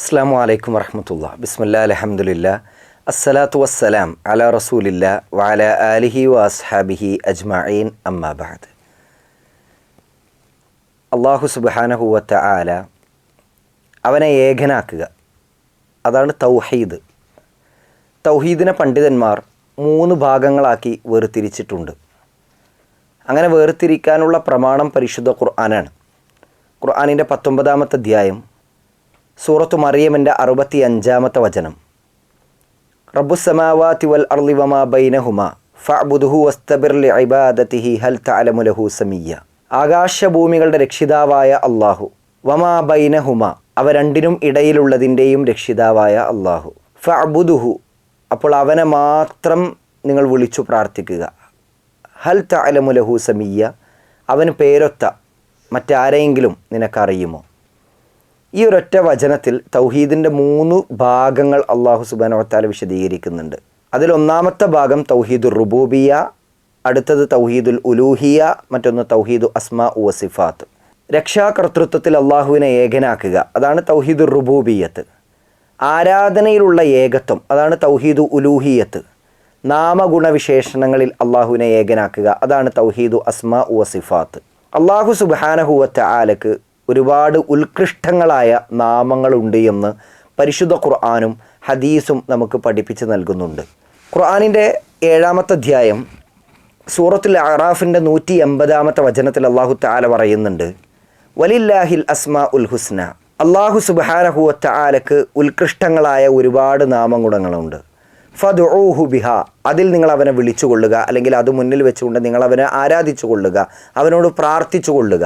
അസ്സാം വലൈക്കും വറഹമത്തുള്ള ബിസ്മില്ലാ അലഹമുല്ല അസ്സലാത്തു വസ്സലാം അല റസൂലില്ല വാല അലിഹി വസ്ഹാബിഹി അജ്മഈൻ. അമ്മാബാദ് അള്ളാഹു സുബാനഹുവത്ത ആല അവനെ ഏകനാക്കുക. അതാണ് തൗഹീദ്. തൗഹീദിനെ പണ്ഡിതന്മാർ മൂന്ന് ഭാഗങ്ങളാക്കി വേർതിരിച്ചിട്ടുണ്ട്. അങ്ങനെ വേർതിരിക്കാനുള്ള പ്രമാണം പരിശുദ്ധ ഖുർആനാണ്. ഖുർആാനിന്റെ പത്തൊമ്പതാമത്തെ അധ്യായം സൂറത്തു മറിയമിന്റെ അറുപത്തി അഞ്ചാമത്തെ വചനം റബ്ബുസമാവാതി വൽ അർളി വമാ ഹൽ ആകാശഭൂമികളുടെ രക്ഷിതാവായ അള്ളാഹു വമാ ബൈനഹുമ അവ രണ്ടിനും ഇടയിലുള്ളതിന്റെയും രക്ഷിതാവായ അള്ളാഹു ഫഅബുദുഹു അപ്പോൾ അവനെ മാത്രം നിങ്ങൾ വിളിച്ചു പ്രാർത്ഥിക്കുക. ഹൽ തഅലമു ലഹു സമീയ അവന് പേരൊത്ത മറ്റാരെങ്കിലും നിനക്കറിയുമോ? ഈ ഒരൊറ്റ വചനത്തിൽ തൗഹീദിന്റെ മൂന്ന് ഭാഗങ്ങൾ അള്ളാഹു സുബാനോത്താല വിശദീകരിക്കുന്നുണ്ട്. അതിലൊന്നാമത്തെ ഭാഗം തൗഹീദുൽ റുബൂബിയ അടുത്തത് തൗഹീദുൽ ഉലൂഹിയ മറ്റൊന്ന് തൗഹീദു അസ്മാ വസിഫാത്ത് രക്ഷാകർത്തൃത്വത്തിൽ അള്ളാഹുവിനെ ഏകനാക്കുക അതാണ് തൗഹീദുൽ റുബൂബിയത്ത് ആരാധനയിലുള്ള ഏകത്വം അതാണ് തൗഹീദു ഉലൂഹിയത്ത് നാമഗുണവിശേഷണങ്ങളിൽ അള്ളാഹുവിനെ ഏകനാക്കുക അതാണ് തൗഹീദു അസ്മാ വസിഫാത്ത് അള്ളാഹു സുബാനഹുവറ്റ ആലക്ക് ഒരുപാട് ഉത്കൃഷ്ടങ്ങളായ നാമങ്ങളുണ്ട് എന്ന് പരിശുദ്ധ ഖുർആാനും ഹദീസും നമുക്ക് പഠിപ്പിച്ച് നൽകുന്നുണ്ട്. ഖുർആാനിന്റെ ഏഴാമത്തെ അധ്യായം സൂറത്തുൽ അറാഫിന്റെ നൂറ്റി എൺപതാമത്തെ വചനത്തിൽ അള്ളാഹു താല പറയുന്നുണ്ട് വലില്ലാഹിൽ അസ്മാ ഉൽ ഹുസ്ന. അള്ളാഹു സുബാനഹുവത്ത ആലക്ക് ഉത്കൃഷ്ടങ്ങളായ ഒരുപാട് നാമഗുണങ്ങളുണ്ട്. ഫദുഹു ബിഹ അതിൽ നിങ്ങൾ അവനെ വിളിച്ചു കൊള്ളുക അല്ലെങ്കിൽ അത് മുന്നിൽ വെച്ചുകൊണ്ട് നിങ്ങൾ അവനെ ആരാധിച്ചു കൊള്ളുക അവനോട് പ്രാർത്ഥിച്ചു കൊള്ളുക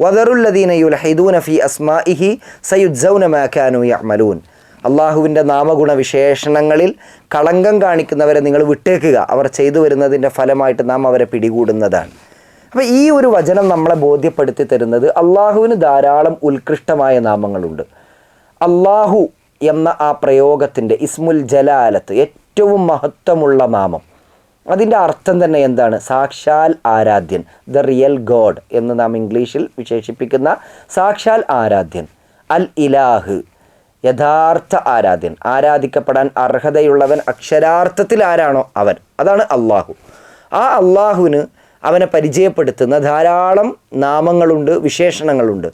വദറുല്ലദീന യുൽഹിദൂന ഫി അസ്മാഇഹി സയുജ്സൗന മാ കാനൂ യഅമലൂൻ. അള്ളാഹുവിന്റെ നാമഗുണ വിശേഷണങ്ങളിൽ കളങ്കം കാണിക്കുന്നവരെ നിങ്ങൾ വിട്ടേക്കുക. അവർ ചെയ്തു വരുന്നതിന്റെ ഫലമായിട്ട് നാം അവരെ പിടികൂടുന്നതാണ്. അപ്പോൾ ഈ ഒരു വചനം നമ്മളെ ബോധ്യപ്പെടുത്തി തരുന്നത് അള്ളാഹുവിന് ധാരാളം ഉത്കൃഷ്ടമായ നാമങ്ങളുണ്ട്. അള്ളാഹു എന്ന ആ പ്രയോഗത്തിന്റെ ഇസ്മുൽ ജലാലത്ത് ഏറ്റവും മഹത്വമുള്ള നാമം. അതിന്റെ അർത്ഥം തന്നെ എന്താണ്? സാക്ഷാൽ ആരാധ്യൻ ദ റിയൽ ഗോഡ് എന്ന് നാം ഇംഗ്ലീഷിൽ വിശേഷിപ്പിക്കുന്ന സാക്ഷാൽ ആരാധ്യൻ അൽ ഇലാഹ് യഥാർത്ഥ ആരാധ്യൻ. ആരാധിക്കപ്പെടാൻ അർഹതയുള്ളവൻ അക്ഷരാർത്ഥത്തിൽ ആരാണോ അവൻ? അതാണ് അള്ളാഹു ആ അള്ളാഹുവിന് അവനെ പരിചയപ്പെടുത്തുന്ന ധാരാളം നാമങ്ങളുണ്ട് വിശേഷണങ്ങളുണ്ട്.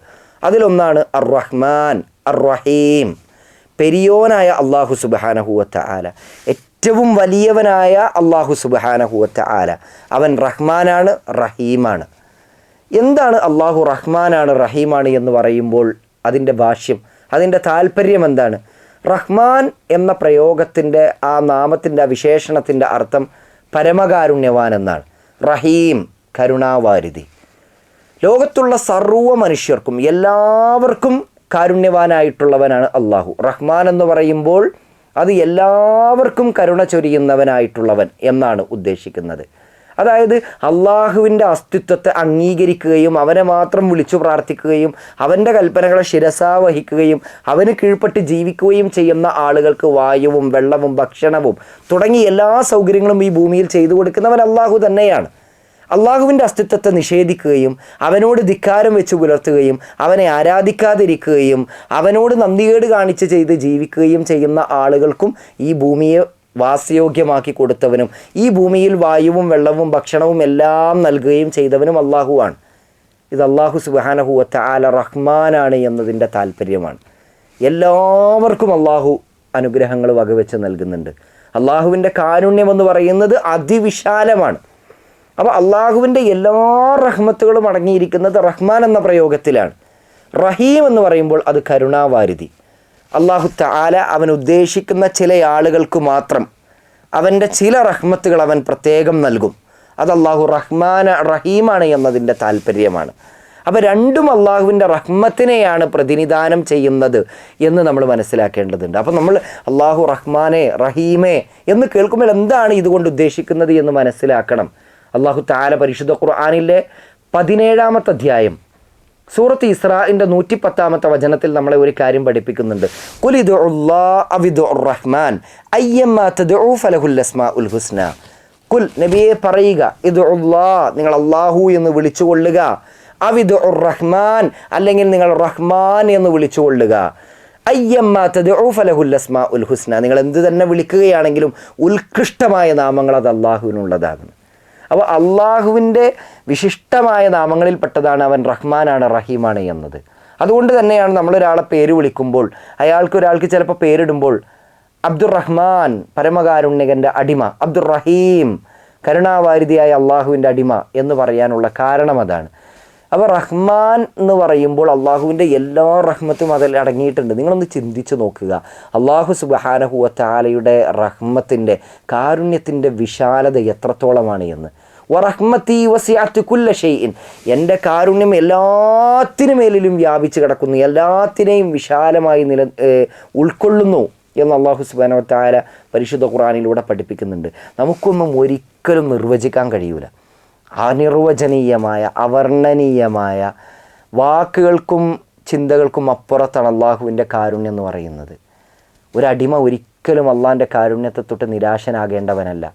അതിലൊന്നാണ് അർ റഹ്മാൻ അർ റഹീം പെരിയോനായ അള്ളാഹു സുബാനഹുവത്ത ആല ഏറ്റവും വലിയവനായ അള്ളാഹു സുബാനഹുവത്ത ആല അവൻ റഹ്മാനാണ് റഹീമാണ്. എന്താണ് അള്ളാഹു റഹ്മാനാണ് റഹീമാണ് എന്ന് പറയുമ്പോൾ അതിന്റെ ഭാഷ്യം അതിന്റെ താല്പര്യം എന്താണ്? റഹ്മാൻ എന്ന പ്രയോഗത്തിന്റെ ആ നാമത്തിന്റെ ആ വിശേഷണത്തിന്റെ അർത്ഥം പരമകാരുണ്യവാൻ എന്നാണ്. റഹീം കരുണാവാരിധി. ലോകത്തുള്ള സർവ മനുഷ്യർക്കും എല്ലാവർക്കും കാരുണ്യവാനായിട്ടുള്ളവനാണ് അള്ളാഹു റഹ്മാൻ എന്ന് പറയുമ്പോൾ അത് എല്ലാവർക്കും കരുണ ചൊരിയുന്നവനായിട്ടുള്ളവൻ എന്നാണ് ഉദ്ദേശിക്കുന്നത്. അതായത് അള്ളാഹുവിന്റെ അസ്തിത്വത്തെ അംഗീകരിക്കുകയും അവനെ മാത്രം വിളിച്ചു പ്രാർത്ഥിക്കുകയും അവന്റെ കൽപ്പനകളെ ശിരസാ വഹിക്കുകയും അവന് കീഴ്പ്പെട്ട് ജീവിക്കുകയും ചെയ്യുന്ന ആളുകൾക്ക് വായുവും വെള്ളവും ഭക്ഷണവും തുടങ്ങി എല്ലാ സൗകര്യങ്ങളും ഈ ഭൂമിയിൽ ചെയ്തു കൊടുക്കുന്നവൻ അള്ളാഹു തന്നെയാണ്. അള്ളാഹുവിന്റെ അസ്തിത്വത്തെ നിഷേധിക്കുകയും അവനോട് ധിക്കാരം വെച്ച് പുലർത്തുകയും അവനെ ആരാധിക്കാതിരിക്കുകയും അവനോട് നന്ദികേട് കാണിച്ച് ചെയ്ത് ജീവിക്കുകയും ചെയ്യുന്ന ആളുകൾക്കും ഈ ഭൂമിയെ വാസയോഗ്യമാക്കി കൊടുത്തവനും ഈ ഭൂമിയിൽ വായുവും വെള്ളവും ഭക്ഷണവും എല്ലാം നൽകുകയും ചെയ്തവനും അള്ളാഹുവാണ് ഇത് അള്ളാഹു സുബാനഹുവത്ത ആല റഹ്മാനാണ് എന്നതിന്റെ താല്പര്യമാണ് എല്ലാവർക്കും അള്ളാഹു അനുഗ്രഹങ്ങൾ വകവെച്ച് നൽകുന്നുണ്ട്. അള്ളാഹുവിന്റെ കാരുണ്യം എന്ന് പറയുന്നത് അതിവിശാലമാണ്. അപ്പോൾ അള്ളാഹുവിന്റെ എല്ലാ റഹ്മത്തുകളും അടങ്ങിയിരിക്കുന്നത് റഹ്മാൻ എന്ന പ്രയോഗത്തിലാണ്. റഹീം എന്ന് പറയുമ്പോൾ അത് കരുണാവാരിധി. അള്ളാഹു താല അവൻ ഉദ്ദേശിക്കുന്ന ചില ആളുകൾക്ക് മാത്രം അവന്റെ ചില റഹ്മത്തുകൾ അവൻ പ്രത്യേകം നൽകും. അത് അള്ളാഹു റഹ്മാന റഹീമാണ് എന്നതിന്റെ താല്പര്യമാണ് അപ്പോൾ രണ്ടും അള്ളാഹുവിന്റെ റഹ്മത്തിനെയാണ് പ്രതിനിധാനം ചെയ്യുന്നത് എന്ന് നമ്മൾ മനസ്സിലാക്കേണ്ടതുണ്ട്. അപ്പോൾ നമ്മൾ അള്ളാഹു റഹ്മാനെ റഹീമേ എന്ന് കേൾക്കുമ്പോൾ എന്താണ് ഇതുകൊണ്ട് ഉദ്ദേശിക്കുന്നത് എന്ന് മനസ്സിലാക്കണം. അള്ളാഹു താല പരിശുദ്ധ ഖുർആാനിലെ പതിനേഴാമത്തെ അധ്യായം സൂറത്ത് ഇസ്രാഇന്റെ നൂറ്റി പത്താമത്തെ വചനത്തിൽ നമ്മളെ ഒരു കാര്യം പഠിപ്പിക്കുന്നുണ്ട്. റഹ്മാൻ ഹുസ്ന. കുൽ നബിയെ പറയുക ഇത് നിങ്ങൾ അള്ളാഹു എന്ന് വിളിച്ചുകൊള്ളുക. അവിദ് റഹ്മാൻ അല്ലെങ്കിൽ നിങ്ങൾ റഹ്മാൻ എന്ന് വിളിച്ചുകൊള്ളുക. അയ്യമ്മ ഉൽ ഹുസ്ന. നിങ്ങൾ എന്ത് തന്നെ വിളിക്കുകയാണെങ്കിലും ഉത്കൃഷ്ടമായ നാമങ്ങൾ അത് അള്ളാഹുവിനുള്ളതാകുന്നു അപ്പോൾ അള്ളാഹുവിന്റെ വിശിഷ്ടമായ നാമങ്ങളിൽപ്പെട്ടതാണ് അവൻ റഹ്മാനാണ് റഹീമാണ് എന്നത്. അതുകൊണ്ട് തന്നെയാണ് നമ്മളൊരാളെ പേര് വിളിക്കുമ്പോൾ അയാൾക്ക് ഒരാൾക്ക് ചിലപ്പോൾ പേരിടുമ്പോൾ അബ്ദുറഹ്മാൻ പരമകാരുണ്യകന്റെ അടിമ അബ്ദുറഹീം കരുണാവാരിതിയായ അള്ളാഹുവിന്റെ അടിമ എന്ന് പറയാനുള്ള കാരണം അതാണ്. അപ്പോൾ റഹ്മാൻ എന്ന് പറയുമ്പോൾ അള്ളാഹുവിന്റെ എല്ലാ റഹ്മത്തും അതിൽ അടങ്ങിയിട്ടുണ്ട്. നിങ്ങളൊന്ന് ചിന്തിച്ച് നോക്കുക. അള്ളാഹു സുബഹാനഹുവത്താലയുടെ റഹ്മത്തിന്റെ കാരുണ്യത്തിന്റെ വിശാലത എത്രത്തോളമാണ് എന്ന്. വറഹ്മത്തി ഷെയ്ൻ എന്റെ കാരുണ്യം എല്ലാത്തിനു മേലിലും വ്യാപിച്ച് കിടക്കുന്നു. എല്ലാത്തിനെയും വിശാലമായി നില ഉൾക്കൊള്ളുന്നു എന്ന് അള്ളാഹു സുബാനോ താര പരിശുദ്ധ ഖുറാനിലൂടെ പഠിപ്പിക്കുന്നുണ്ട്. നമുക്കൊന്നും ഒരിക്കലും നിർവചിക്കാൻ കഴിയൂല. അനിർവചനീയമായ അവർണനീയമായ വാക്കുകൾക്കും ചിന്തകൾക്കും അപ്പുറത്താണ് അള്ളാഹുവിന്റെ കാരുണ്യം എന്ന് പറയുന്നത്. ഒരടിമ ഒരിക്കലും അള്ളാഹിന്റെ കാരുണ്യത്തെ തൊട്ട് നിരാശനാകേണ്ടവനല്ല.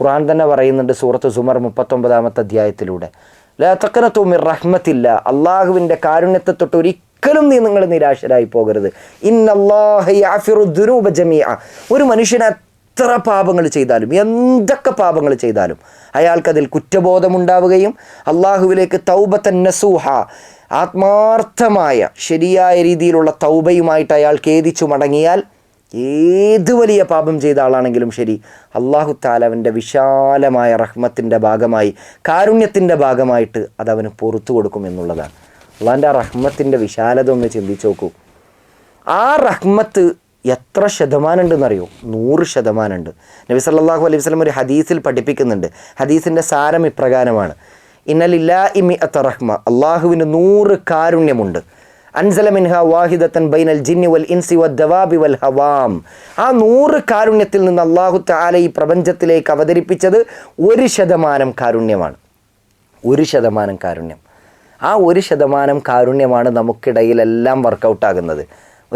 ഖുറാൻ തന്നെ പറയുന്നുണ്ട് സൂറത്ത് സുമർ മുപ്പത്തൊമ്പതാമത്തെ അധ്യായത്തിലൂടെ. ലാത്തക്കന മിർ റഹ്മത്തില്ല. അള്ളാഹുവിന്റെ കാരുണ്യത്തെ തൊട്ട് ഒരിക്കലും നീ നിങ്ങൾ നിരാശരായി പോകരുത്. ഇന്നല്ലാഹുബ ജമിയ ഒരു മനുഷ്യൻ എത്ര പാപങ്ങൾ ചെയ്താലും എന്തൊക്കെ പാപങ്ങൾ ചെയ്താലും അയാൾക്കതിൽ കുറ്റബോധമുണ്ടാവുകയും അള്ളാഹുവിലേക്ക് തൗബത്തൻ നസൂഹ ആത്മാർത്ഥമായ ശരിയായ രീതിയിലുള്ള തൗബയുമായിട്ട് അയാൾ ഖേദിച്ചു മടങ്ങിയാൽ ഏത് വലിയ പാപം ചെയ്ത ആളാണെങ്കിലും ശരി അള്ളാഹു താലവന്റെ വിശാലമായ റഹ്മത്തിന്റെ ഭാഗമായി കാരുണ്യത്തിന്റെ ഭാഗമായിട്ട് അതവന് പുറത്തു കൊടുക്കും എന്നുള്ളതാണ്. അള്ളാഹിന്റെ ആ റഹ്മത്തിന്റെ വിശാലത ഒന്ന് ചിന്തിച്ചു നോക്കൂ. ആ റഹ്മത്ത് എത്ര ശതമാനം ഉണ്ടെന്നറിയോ നൂറ് ശതമാനം ഉണ്ട് നബി സല്ലാഹു അലൈഹി വസ്ലം ഒരു ഹദീസിൽ പഠിപ്പിക്കുന്നുണ്ട്. ഹദീസിന്റെ സാരം ഇപ്രകാരമാണ്. ഇന്നലില്ലാ ഇമി അത്ത റഹ്മ. അള്ളാഹുവിന് നൂറ് കാരുണ്യമുണ്ട്. അൻസല മിൻഹ വാഹിദത്തൻ ബൈനൽ ജിന്നി വൽ ഇൻസി വൽ ദവാബി വൽ ഹവാം. ആ നൂറ് കാരുണ്യത്തിൽ നിന്ന് അള്ളാഹു താല ഈ പ്രപഞ്ചത്തിലേക്ക് അവതരിപ്പിച്ചത് ഒരു ശതമാനം കാരുണ്യമാണ്. ഒരു ശതമാനം കാരുണ്യം. ആ ഒരു ശതമാനം കാരുണ്യമാണ് നമുക്കിടയിലെല്ലാം വർക്കൗട്ടാകുന്നത്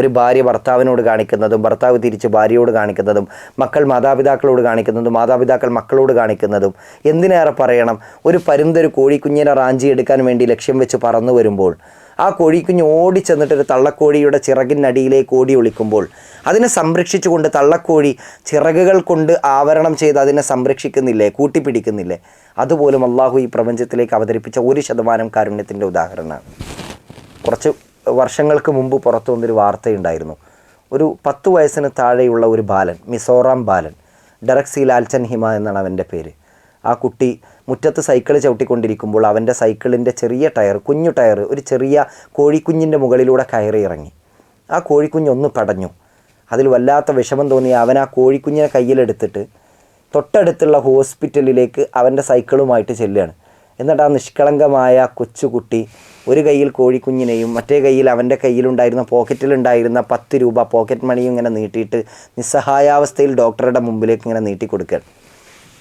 ഒരു ഭാര്യ ഭർത്താവിനോട് കാണിക്കുന്നതും ഭർത്താവ് തിരിച്ച് ഭാര്യയോട് കാണിക്കുന്നതും മക്കൾ മാതാപിതാക്കളോട് കാണിക്കുന്നതും മാതാപിതാക്കൾ മക്കളോട് കാണിക്കുന്നതും എന്തിനേറെ പറയണം? ഒരു പരുന്തൊരു കോഴിക്കുഞ്ഞിനെ റാഞ്ചി എടുക്കാൻ വേണ്ടി ലക്ഷ്യം വെച്ച് പറന്നു വരുമ്പോൾ ആ കോഴിക്കുഞ്ഞ് ഓടി ചെന്നിട്ട് ഒരു തള്ളക്കോഴിയുടെ ചിറകിനടിയിലേക്ക് ഓടി ഒളിക്കുമ്പോൾ അതിനെ സംരക്ഷിച്ചുകൊണ്ട് തള്ളക്കോഴി ചിറകുകൾ കൊണ്ട് ആവരണം ചെയ്ത് അതിനെ സംരക്ഷിക്കുന്നില്ലേ കൂട്ടിപ്പിടിക്കുന്നില്ലേ? അതുപോലും അള്ളാഹു ഈ പ്രപഞ്ചത്തിലേക്ക് അവതരിപ്പിച്ച ഒരു ശതമാനം കാരുണ്യത്തിന്റെ ഉദാഹരണമാണ്. കുറച്ച് വർഷങ്ങൾക്ക് മുമ്പ് പുറത്തു വന്നൊരു വാർത്തയുണ്ടായിരുന്നു. ഒരു പത്ത് വയസ്സിന് താഴെയുള്ള ഒരു ബാലൻ മിസോറാം ബാലൻ ഡെറക്സി ലാൽചൻ ഹിമ എന്നാണ് അവന്റെ പേര്. ആ കുട്ടി മുറ്റത്ത് സൈക്കിൾ ചവിട്ടിക്കൊണ്ടിരിക്കുമ്പോൾ അവന്റെ സൈക്കിളിന്റെ ചെറിയ ടയർ കുഞ്ഞു ടയർ ഒരു ചെറിയ കോഴിക്കുഞ്ഞിന്റെ മുകളിലൂടെ കയറി ഇറങ്ങി. ആ കോഴിക്കുഞ്ഞൊന്ന് പടഞ്ഞു. അതിൽ വല്ലാത്ത വിഷമം തോന്നി. അവൻ ആ കോഴിക്കുഞ്ഞിനെ കയ്യിലെടുത്തിട്ട് തൊട്ടടുത്തുള്ള ഹോസ്പിറ്റലിലേക്ക് അവന്റെ സൈക്കിളുമായിട്ട് ചെല്ലുകയാണ്. എന്നിട്ട് ആ നിഷ്കളങ്കമായ കൊച്ചുകുട്ടി ഒരു കയ്യിൽ കോഴിക്കുഞ്ഞിനെയും മറ്റേ കയ്യിൽ അവന്റെ കയ്യിലുണ്ടായിരുന്ന പോക്കറ്റിലുണ്ടായിരുന്ന പത്ത് രൂപ പോക്കറ്റ് മണിയും ഇങ്ങനെ നീട്ടിയിട്ട് നിസ്സഹായാവസ്ഥയിൽ ഡോക്ടറുടെ മുമ്പിലേക്ക് ഇങ്ങനെ നീട്ടി കൊടുക്കുകയാണ്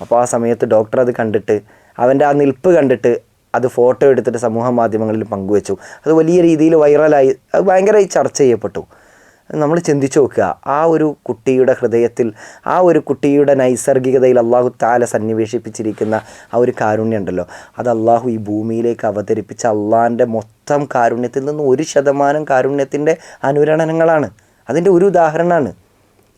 അപ്പോൾ ആ സമയത്ത് ഡോക്ടർ അത് കണ്ടിട്ട് അവന്റെ ആ നിൽപ്പ് കണ്ടിട്ട് അത് ഫോട്ടോ എടുത്തിട്ട് സമൂഹ മാധ്യമങ്ങളിൽ പങ്കുവച്ചു. അത് വലിയ രീതിയിൽ വൈറലായി അത് ഭയങ്കരമായി ചർച്ച ചെയ്യപ്പെട്ടു. നമ്മൾ ചിന്തിച്ചു നോക്കുക. ആ ഒരു കുട്ടിയുടെ ഹൃദയത്തിൽ ആ ഒരു കുട്ടിയുടെ നൈസർഗികതയിൽ അള്ളാഹു താല സന്നിവേശിപ്പിച്ചിരിക്കുന്ന ആ ഒരു കാരുണ്യം ഉണ്ടല്ലോ. അത് അള്ളാഹു ഈ ഭൂമിയിലേക്ക് അവതരിപ്പിച്ച അള്ളാഹിന്റെ മൊത്തം കാരുണ്യത്തിൽ നിന്ന് ഒരു ശതമാനം കാരുണ്യത്തിന്റെ അനുരണനങ്ങളാണ്. അതിന്റെ ഒരു ഉദാഹരണമാണ്.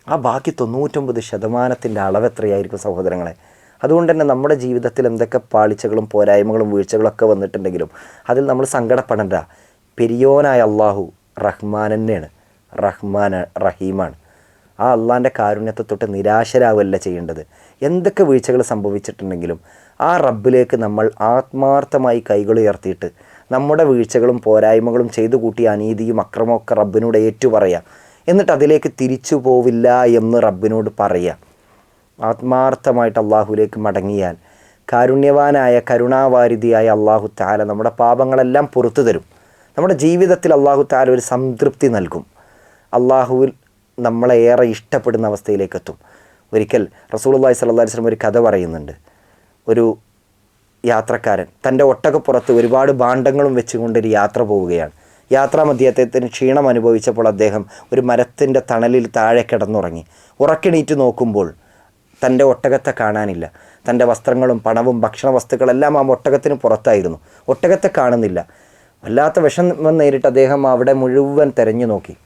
ആ ബാക്കി തൊണ്ണൂറ്റൊമ്പത് ശതമാനത്തിന്റെ അളവ് എത്രയായിരിക്കും സഹോദരങ്ങളെ? അതുകൊണ്ട് തന്നെ നമ്മുടെ ജീവിതത്തിൽ എന്തൊക്കെ പാളിച്ചകളും പോരായ്മകളും വീഴ്ചകളൊക്കെ വന്നിട്ടുണ്ടെങ്കിലും അതിൽ നമ്മൾ സങ്കടപ്പെടേണ്ട. പെരിയോനായ അള്ളാഹു റഹ്മാൻ തന്നെയാണ്. റഹ്മാൻ റഹീമാണ്. ആ അള്ളാന്റെ കാരുണ്യത്തെ തൊട്ട് നിരാശരാവല്ല ചെയ്യേണ്ടത്. എന്തൊക്കെ വീഴ്ചകൾ സംഭവിച്ചിട്ടുണ്ടെങ്കിലും ആ റബ്ബിലേക്ക് നമ്മൾ ആത്മാർത്ഥമായി കൈകൾ ഉയർത്തിയിട്ട് നമ്മുടെ വീഴ്ചകളും പോരായ്മകളും ചെയ്തു കൂട്ടിയ അനീതിയും അക്രമമൊക്കെ റബ്ബിനോട് ഏറ്റുപറയുക. എന്നിട്ട് അതിലേക്ക് തിരിച്ചു പോവില്ല എന്ന് റബ്ബിനോട് പറയാം ആത്മാർത്ഥമായിട്ട് അള്ളാഹുലേക്ക് മടങ്ങിയാൽ കാരുണ്യവാനായ കരുണാവാരിധിയായ അള്ളാഹു താല നമ്മുടെ പാപങ്ങളെല്ലാം പുറത്തു തരും. നമ്മുടെ ജീവിതത്തിൽ അള്ളാഹു താല ഒരു സംതൃപ്തി നൽകും. അള്ളാഹുവിൽ നമ്മളെ ഏറെ ഇഷ്ടപ്പെടുന്ന അവസ്ഥയിലേക്ക് എത്തും ഒരിക്കൽ റസൂലുള്ളാഹി സ്വല്ലല്ലാഹി അലൈഹി വസല്ലം ഒരു കഥ പറയുന്നുണ്ട്. ഒരു യാത്രക്കാരൻ തന്റെ ഒട്ടകപ്പുറത്ത് ഒരുപാട് ഭാണ്ഡങ്ങളും വെച്ചുകൊണ്ടൊരു യാത്ര പോവുകയാണ്. യാത്രാമധ്യത്തിന് ക്ഷീണം അനുഭവിച്ചപ്പോൾ അദ്ദേഹം ഒരു മരത്തിന്റെ തണലിൽ താഴെ കിടന്നുറങ്ങി. ഉറക്കിണീറ്റ് നോക്കുമ്പോൾ തന്റെ ഒട്ടകത്തെ കാണാനില്ല. തന്റെ വസ്ത്രങ്ങളും പണവും ഭക്ഷണ വസ്തുക്കളെല്ലാം ആ ഒട്ടകത്തിന് പുറത്തായിരുന്നു. ഒട്ടകത്തെ കാണുന്നില്ല. വല്ലാത്ത വിഷം നേരിട്ട് അദ്ദേഹം അവിടെ മുഴുവൻ തിരഞ്ഞു നോക്കി.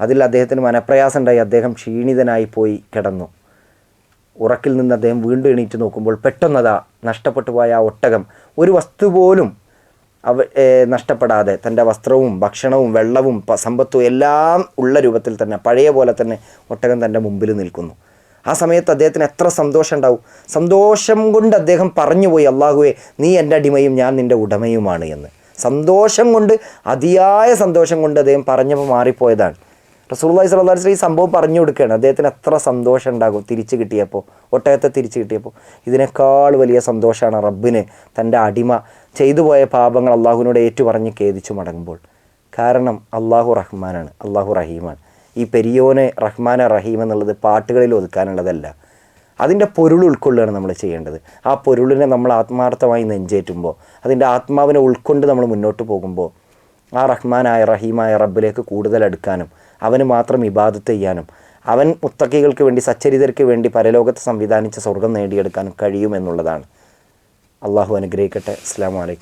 അതിൽ അദ്ദേഹത്തിന് മനപ്രയാസം ഉണ്ടായി അദ്ദേഹം ക്ഷീണിതനായി പോയി കിടന്നു. ഉറക്കിൽ നിന്ന് അദ്ദേഹം വീണ്ടും എണീറ്റ് നോക്കുമ്പോൾ പെട്ടെന്നതാ നഷ്ടപ്പെട്ടു പോയ ആ ഒട്ടകം. ഒരു വസ്തു പോലും അവ നഷ്ടപ്പെടാതെ തന്റെ വസ്ത്രവും ഭക്ഷണവും വെള്ളവും സമ്പത്തും എല്ലാം ഉള്ള രൂപത്തിൽ തന്നെ പഴയ പോലെ തന്നെ ഒട്ടകം തന്റെ മുമ്പിൽ നിൽക്കുന്നു. ആ സമയത്ത് അദ്ദേഹത്തിന് എത്ര സന്തോഷം ഉണ്ടാവും സന്തോഷം കൊണ്ട് അദ്ദേഹം പറഞ്ഞുപോയി അള്ളാഹുവെ നീ എന്റെ അടിമയും ഞാൻ നിന്റെ ഉടമയുമാണ് എന്ന്. സന്തോഷം കൊണ്ട് അതിയായ സന്തോഷം കൊണ്ട് അദ്ദേഹം പറഞ്ഞപ്പോൾ മാറിപ്പോയതാണ്. റസൂള്ളി അലൈഹി വസല്ലം ഈ സംഭവം പറഞ്ഞു കൊടുക്കുകയാണ്. അദ്ദേഹത്തിന് എത്ര സന്തോഷം ഉണ്ടാകും തിരിച്ചു കിട്ടിയപ്പോൾ. ഒട്ടകത്തെ തിരിച്ചു കിട്ടിയപ്പോൾ. ഇതിനേക്കാൾ വലിയ സന്തോഷമാണ് റബ്ബിന് തന്റെ അടിമ ചെയ്തു പോയ പാപങ്ങൾ അള്ളാഹുവിനോട് ഏറ്റുപറഞ്ഞ് ഖേദിച്ചു മടങ്ങുമ്പോൾ. കാരണം അള്ളാഹു റഹ്മാനാണ് അള്ളാഹു റഹീമാണ്. ഈ പെരിയോനെ റഹ്മാന റഹീം എന്നുള്ളത് പാട്ടുകളിൽ ഒതുക്കാനുള്ളതല്ല. അതിന്റെ പൊരുൾ ഉൾക്കൊള്ളുകയാണ് നമ്മൾ ചെയ്യേണ്ടത്. ആ പൊരുളിനെ നമ്മൾ ആത്മാർത്ഥമായി നെഞ്ചേറ്റുമ്പോൾ അതിന്റെ ആത്മാവിനെ ഉൾക്കൊണ്ട് നമ്മൾ മുന്നോട്ട് പോകുമ്പോൾ ആ റഹ്മാനായ റഹീമായ റബ്ബിലേക്ക് കൂടുതൽ അടുക്കാനും അവന് മാത്രം ഇബാദത്ത് ചെയ്യാനും അവൻ മുത്തക്കികൾക്ക് വേണ്ടി സച്ചരിതർക്ക് വേണ്ടി പരലോകത്ത് സംവിധാനിച്ച സ്വർഗം നേടിയെടുക്കാനും കഴിയുമെന്നുള്ളതാണ് അള്ളാഹു അനുഗ്രഹിക്കട്ടെ. അസ്സാം വലൈക്കും